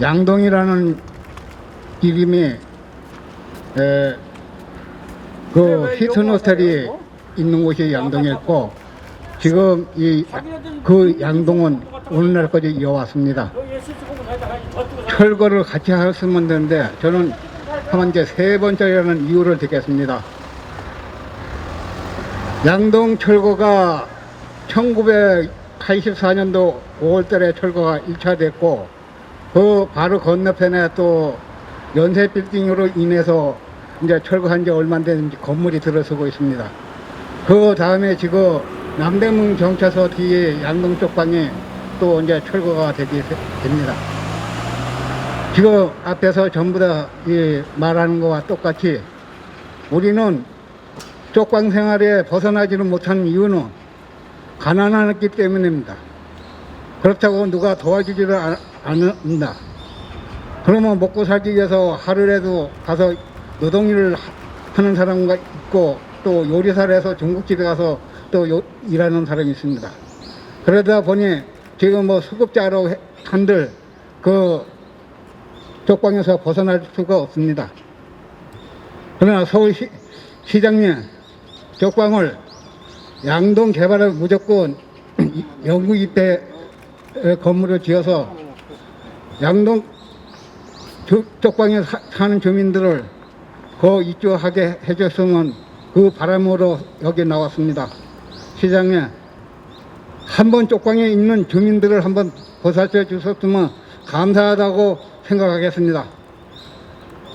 양동이라는 이름이 에, 그 히튼 호텔이 있는 곳이 양동이었고 지금 이 그 양동은 오늘날까지 이어왔습니다. 철거를 같이 했으면 되는데 저는 한 이제 세 번째라는 이유를 듣겠습니다. 양동 철거가 1984년도 5월달에 철거가 1차 됐고 그 바로 건너편에 또 연쇄 빌딩으로 인해서 이제 철거한 지 얼마 안 됐는지 건물이 들어서고 있습니다. 그 다음에 지금 남대문 경찰서 뒤에 양동 쪽 방에 또 이제 철거가 되게 되- 됩니다. 지금 앞에서 전부 다이 말하는 거와 똑같이 우리는 쪽방 생활에 벗어나지는 못하는 이유는 가난하기 때문입니다. 그렇다고 누가 도와주지를 않- 않는다. 그러면 먹고 살기 위해서 하루라도 가서 노동일을 하- 하는 사람가 있고 또 요리사를 해서 중국집에 가서 또 요- 일하는 사람이 있습니다. 그러다 보니 지금 뭐 수급자로 해- 한들 그 쪽방에서 벗어날 수가 없습니다. 그러나 서울시 시장님 쪽방을 양동 개발을 무조건 영구 입대 건물을 지어서 양동 주- 쪽방에 사, 사는 주민들을 거 입주하게 해줬으면 그 바람으로 여기 나왔습니다. 시장에 한번 쪽방에 있는 주민들을 한번 보살펴 주셨으면 감사하다고 생각하겠습니다.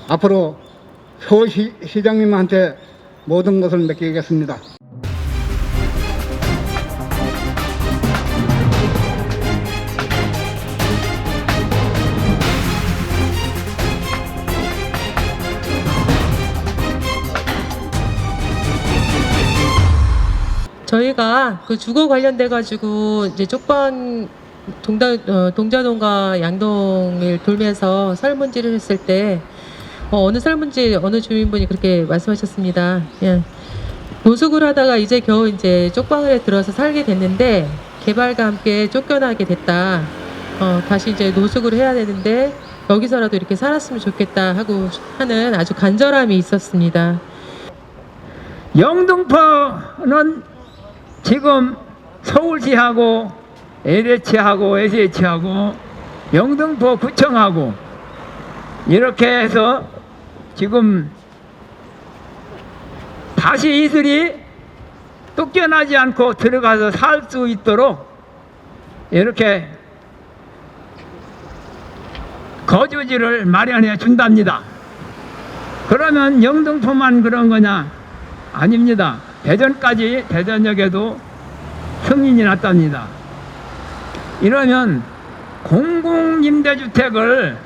앞으로 서울시 시장님한테 모든 것을 맡기겠습니다. 저희가 그 주거 관련돼 가지고 이제 쪽방 동다, 어, 동자동과 양동을 돌면서 설문지를 했을 때 어, 어느 설문지 어느 주민분이 그렇게 말씀하셨습니다. 예. 노숙을 하다가 이제 겨우 이제 쪽방에 들어서 살게 됐는데 개발과 함께 쫓겨나게 됐다. 어, 다시 이제 노숙을 해야 되는데 여기서라도 이렇게 살았으면 좋겠다 하고 하는 아주 간절함이 있었습니다. 영등포는 지금 서울시하고 LH하고 SH하고 영등포 구청하고 이렇게 해서 지금 다시 이들이 쫓겨나지 않고 들어가서 살 수 있도록 이렇게 거주지를 마련해 준답니다. 그러면 영등포만 그런 거냐? 아닙니다. 대전까지 대전역에도 승인이 났답니다. 이러면 공공임대주택을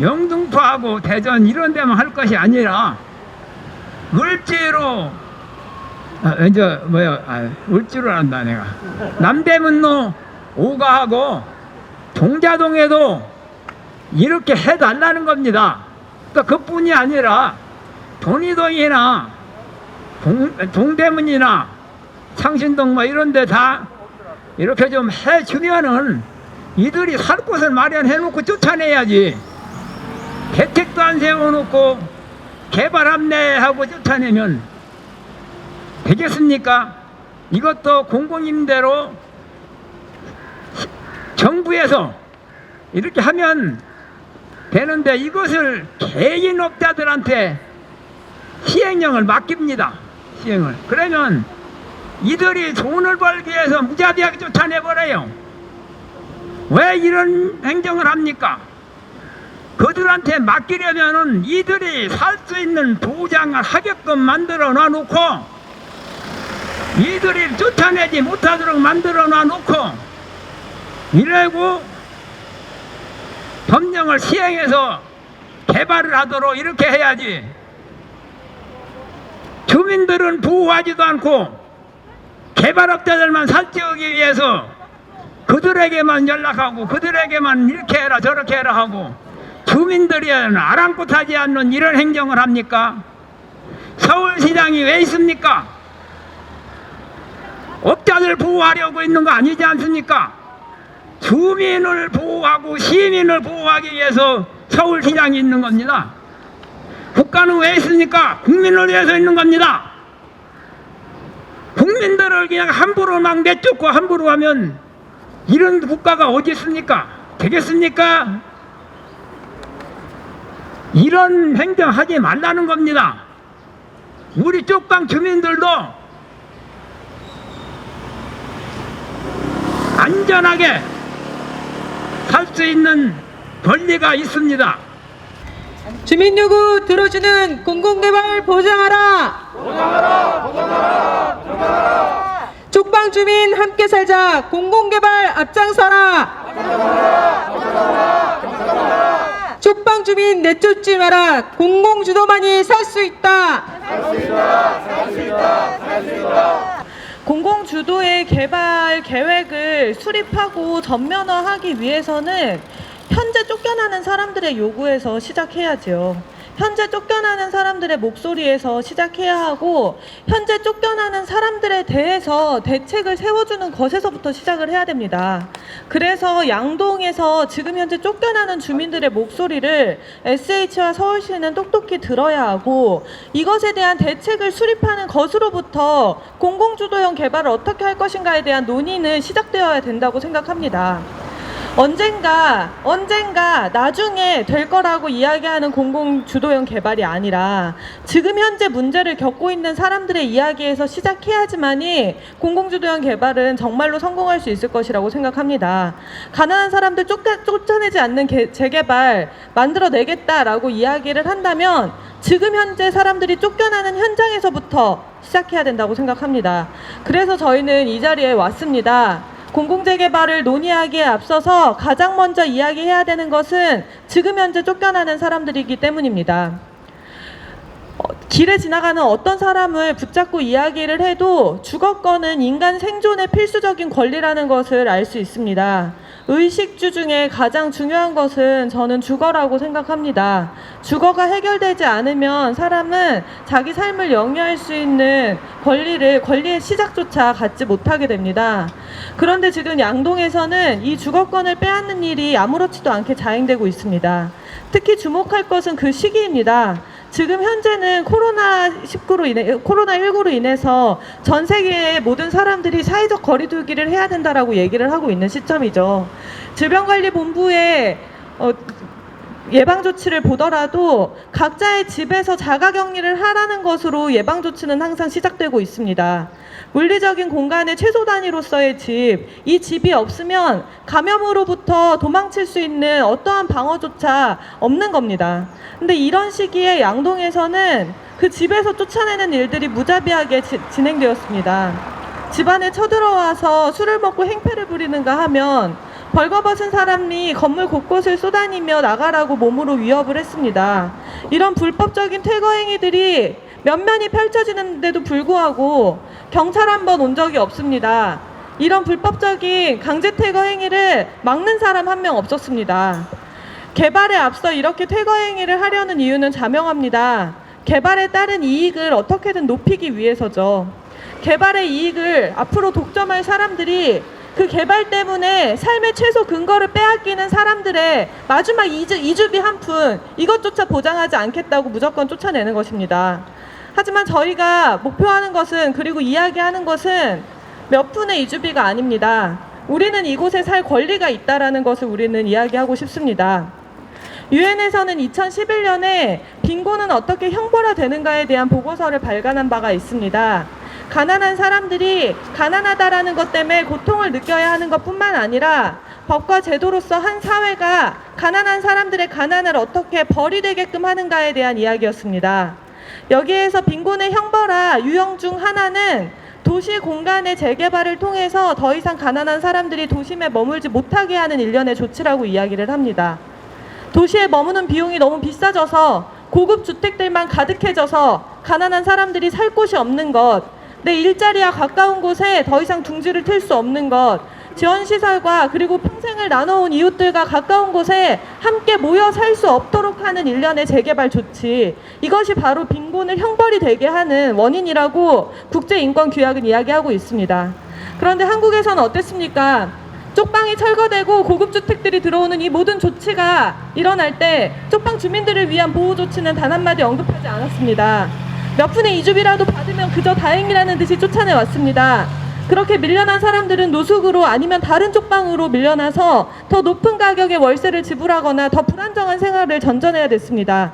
영등포하고 대전 이런 데만 할 것이 아니라 을지로 아, 이제 뭐야 아, 을지로 한다 내가 남대문로 오가하고 동자동에도 이렇게 해달라는 겁니다. 또 그뿐이 아니라 돈이동이나 동, 동대문이나 창신동 뭐 이런 데 다 이렇게 좀 해주면은 이들이 살 곳을 마련해 놓고 쫓아내야지 대책도 안 세워놓고 개발 합내하고 쫓아내면 되겠습니까? 이것도 공공임대로 정부에서 이렇게 하면 되는데 이것을 개인 업자들한테 시행령을 맡깁니다. 시행을. 그러면 이들이 돈을 벌기 위해서 무자비하게 쫓아내버려요. 왜 이런 행정을 합니까? 그들한테 맡기려면은 이들이 살 수 있는 보장을 하게끔 만들어 놔 놓고 이들이 쫓아내지 못하도록 만들어 놔 놓고 이래고 법령을 시행해서 개발을 하도록 이렇게 해야지 주민들은 보호하지도 않고 개발업자들만 살찌우기 위해서 그들에게만 연락하고 그들에게만 이렇게 해라 저렇게 해라 하고 주민들이 아랑곳하지 않는 이런 행정을 합니까? 서울시장이 왜 있습니까? 업자들 보호하려고 있는 거 아니지 않습니까? 주민을 보호하고 시민을 보호하기 위해서 서울시장이 있는 겁니다. 국가는 왜 있습니까? 국민을 위해서 있는 겁니다. 국민들을 그냥 함부로 막 내쫓고 함부로 하면 이런 국가가 어디 있습니까? 되겠습니까? 이런 행정하지 말라는 겁니다. 우리 쪽방 주민들도 안전하게 살 수 있는 권리가 있습니다. 주민 요구 들어주는 공공개발 보장하라. 보장하라. 보장하라. 보장하라. 쪽방 주민 함께 살자. 공공개발 앞장서라. 쪽방 주민 내쫓지 마라. 공공 주도만이 살수 있다. 공공 주도의 개발 계획을 수립하고 전면화하기 위해서는 현재 쫓겨나는 사람들의 요구에서 시작해야죠. 현재 쫓겨나는 사람들의 목소리에서 시작해야 하고 현재 쫓겨나는 사람들에 대해서 대책을 세워주는 것에서부터 시작을 해야 됩니다. 그래서 양동에서 지금 현재 쫓겨나는 주민들의 목소리를 SH와 서울시는 똑똑히 들어야 하고 이것에 대한 대책을 수립하는 것으로부터 공공주도형 개발을 어떻게 할 것인가에 대한 논의는 시작되어야 된다고 생각합니다. 언젠가 언젠가 나중에 될 거라고 이야기하는 공공 주도형 개발이 아니라 지금 현재 문제를 겪고 있는 사람들의 이야기에서 시작해야지만이 공공 주도형 개발은 정말로 성공할 수 있을 것이라고 생각합니다. 가난한 사람들 쫓아, 쫓아내지 않는 개- 재개발 만들어내겠다라고 이야기를 한다면 지금 현재 사람들이 쫓겨나는 현장에서부터 시작해야 된다고 생각합니다. 그래서 저희는 이 자리에 왔습니다. 공공재개발을 논의하기에 앞서서 가장 먼저 이야기해야 되는 것은 지금 현재 쫓겨나는 사람들이기 때문입니다. 어, 길에 지나가는 어떤 사람을 붙잡고 이야기를 해도 주거권은 인간 생존의 필수적인 권리라는 것을 알 수 있습니다. 의식주 중에 가장 중요한 것은 저는 주거라고 생각합니다. 주거가 해결되지 않으면 사람은 자기 삶을 영위할 수 있는 권리를 권리의 시작조차 갖지 못하게 됩니다. 그런데 지금 양동에서는 이 주거권을 빼앗는 일이 아무렇지도 않게 자행되고 있습니다. 특히 주목할 것은 그 시기입니다. 지금 현재는 코로나 19로 인해 코로나 19로 인해서 전 세계의 모든 사람들이 사회적 거리두기를 해야 된다라고 얘기를 하고 있는 시점이죠. 질병관리본부의 어, 예방 조치를 보더라도 각자의 집에서 자가 격리를 하라는 것으로 예방 조치는 항상 시작되고 있습니다. 물리적인 공간의 최소 단위로서의 집, 이 집이 없으면 감염으로부터 도망칠 수 있는 어떠한 방어조차 없는 겁니다. 근데 이런 시기에 양동에서는 그 집에서 쫓아내는 일들이 무자비하게 지- 진행되었습니다. 집안에 쳐들어와서 술을 먹고 행패를 부리는가 하면 벌거벗은 사람이 건물 곳곳을 쏘다니며 나가라고 몸으로 위협을 했습니다. 이런 불법적인 퇴거 행위들이 면면이 펼쳐지는데도 불구하고 경찰 한 번 온 적이 없습니다. 이런 불법적인 강제 퇴거 행위를 막는 사람 한 명 없었습니다. 개발에 앞서 이렇게 퇴거 행위를 하려는 이유는 자명합니다. 개발에 따른 이익을 어떻게든 높이기 위해서죠. 개발의 이익을 앞으로 독점할 사람들이 그 개발 때문에 삶의 최소 근거를 빼앗기는 사람들의 마지막 이주, 이주비 한 푼 이것조차 보장하지 않겠다고 무조건 쫓아내는 것입니다. 하지만 저희가 목표하는 것은 그리고 이야기하는 것은 몇 푼의 이주비가 아닙니다. 우리는 이곳에 살 권리가 있다라는 것을 우리는 이야기하고 싶습니다. 유엔에서는 2011년에 빈곤은 어떻게 형벌화되는가에 대한 보고서를 발간한 바가 있습니다. 가난한 사람들이 가난하다라는 것 때문에 고통을 느껴야 하는 것 뿐만 아니라 법과 제도로서 한 사회가 가난한 사람들의 가난을 어떻게 벌이 되게끔 하는가에 대한 이야기였습니다. 여기에서 빈곤의 형벌화 유형 중 하나는 도시 공간의 재개발을 통해서 더 이상 가난한 사람들이 도심에 머물지 못하게 하는 일련의 조치라고 이야기를 합니다. 도시에 머무는 비용이 너무 비싸져서 고급 주택들만 가득해져서 가난한 사람들이 살 곳이 없는 것, 내 일자리와 가까운 곳에 더 이상 둥지를 틀 수 없는 것, 지원시설과 그리고 평생을 나눠온 이웃들과 가까운 곳에 함께 모여 살 수 없도록 하는 일련의 재개발 조치. 이것이 바로 빈곤을 형벌이 되게 하는 원인이라고 국제인권규약은 이야기하고 있습니다. 그런데 한국에서는 어땠습니까? 쪽방이 철거되고 고급 주택들이 들어오는 이 모든 조치가 일어날 때 쪽방 주민들을 위한 보호 조치는 단 한마디 언급하지 않았습니다. 몇 푼의 이주비라도 받으면 그저 다행이라는 듯이 쫓아내 왔습니다. 그렇게 밀려난 사람들은 노숙으로 아니면 다른 쪽방으로 밀려나서 더 높은 가격의 월세를 지불하거나 더 불안정한 생활을 전전해야 됐습니다.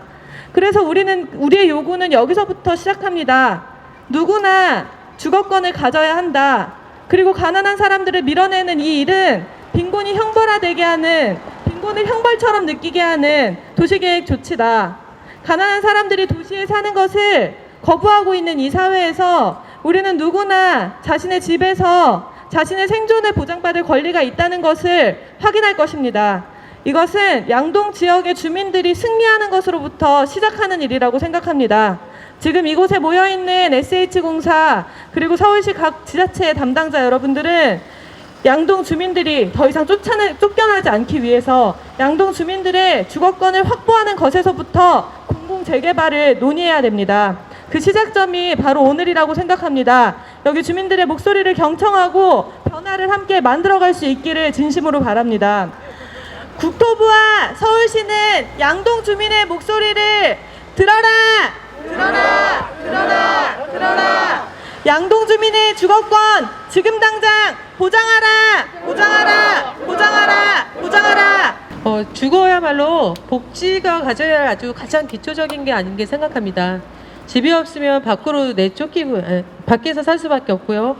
그래서 우리는 우리의 요구는 여기서부터 시작합니다. 누구나 주거권을 가져야 한다. 그리고 가난한 사람들을 밀어내는 이 일은 빈곤이 형벌화되게 하는 빈곤을 형벌처럼 느끼게 하는 도시계획 조치다. 가난한 사람들이 도시에 사는 것을 거부하고 있는 이 사회에서 우리는 누구나 자신의 집에서 자신의 생존을 보장받을 권리가 있다는 것을 확인할 것입니다. 이것은 양동 지역의 주민들이 승리하는 것으로부터 시작하는 일이라고 생각합니다. 지금 이곳에 모여 있는 SH공사 그리고 서울시 각 지자체의 담당자 여러분들은 양동 주민들이 더 이상 쫓아내, 쫓겨나지 않기 위해서 양동 주민들의 주거권을 확보하는 것에서부터 공공 재개발을 논의해야 됩니다. 그 시작점이 바로 오늘이라고 생각합니다. 여기 주민들의 목소리를 경청하고 변화를 함께 만들어갈 수 있기를 진심으로 바랍니다. 국토부와 서울시는 양동 주민의 목소리를 들어라! 들어라! 들어라! 들어라! 양동 주민의 주거권 지금 당장 보장하라! 보장하라! 보장하라! 보장하라! 어, 주거야말로 복지가 가져야 할 아주 가장 기초적인 게 아닌 게 생각합니다. 집이 없으면 밖으로 내쫓기고 에, 밖에서 살 수밖에 없고요.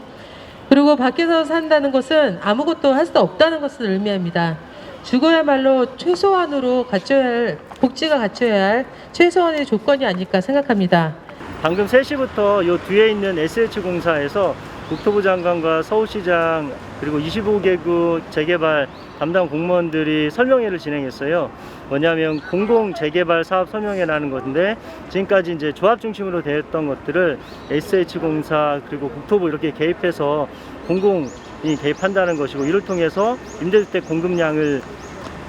그리고 밖에서 산다는 것은 아무것도 할 수 없다는 것을 의미합니다. 주거야말로 최소한으로 갖춰야 할 복지가 갖춰야 할 최소한의 조건이 아닐까 생각합니다. 방금 3시부터 요 뒤에 있는 SH공사에서 국토부 장관과 서울시장 그리고 25개국 재개발 담당 공무원들이 설명회를 진행했어요. 뭐냐면 공공 재개발 사업 설명회라는 건데 지금까지 이제 조합 중심으로 되었던 것들을 SH공사 그리고 국토부 이렇게 개입해서 공공이 개입한다는 것이고 이를 통해서 임대주택 공급량을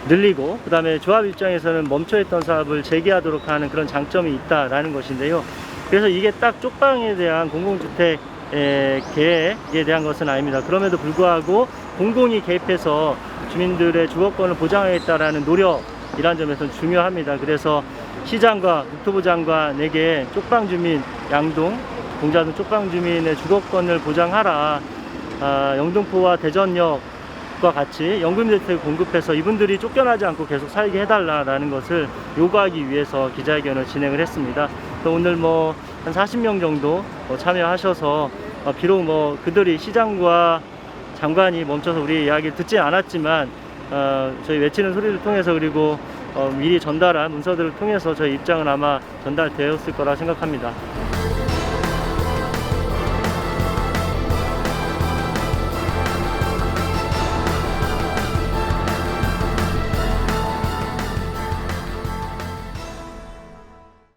늘리고 그다음에 조합 입장에서는 멈춰있던 사업을 재개하도록 하는 그런 장점이 있다라는 것인데요. 그래서 이게 딱 쪽방에 대한 공공주택 에, 계획에 대한 것은 아닙니다. 그럼에도 불구하고 공공이 개입해서 주민들의 주거권을 보장하겠다라는 노력 이라는 점에서는 중요합니다. 그래서 시장과 국토부 장관에게 쪽방 주민 양동, 공자동 쪽방 주민의 주거권을 보장하라. 아, 영등포와 대전역과 같이 연금주택 공급해서 이분들이 쫓겨나지 않고 계속 살게 해달라라는 것을 요구하기 위해서 기자회견을 진행을 했습니다. 또 오늘 뭐 한 40명 정도 어, 참여하셔서 어, 비록 뭐 그들이 시장과 장관이 멈춰서 우리 이야기를 듣지 않았지만 어, 저희 외치는 소리를 통해서 그리고 어, 미리 전달한 문서들을 통해서 저희 입장은 아마 전달되었을 거라 생각합니다.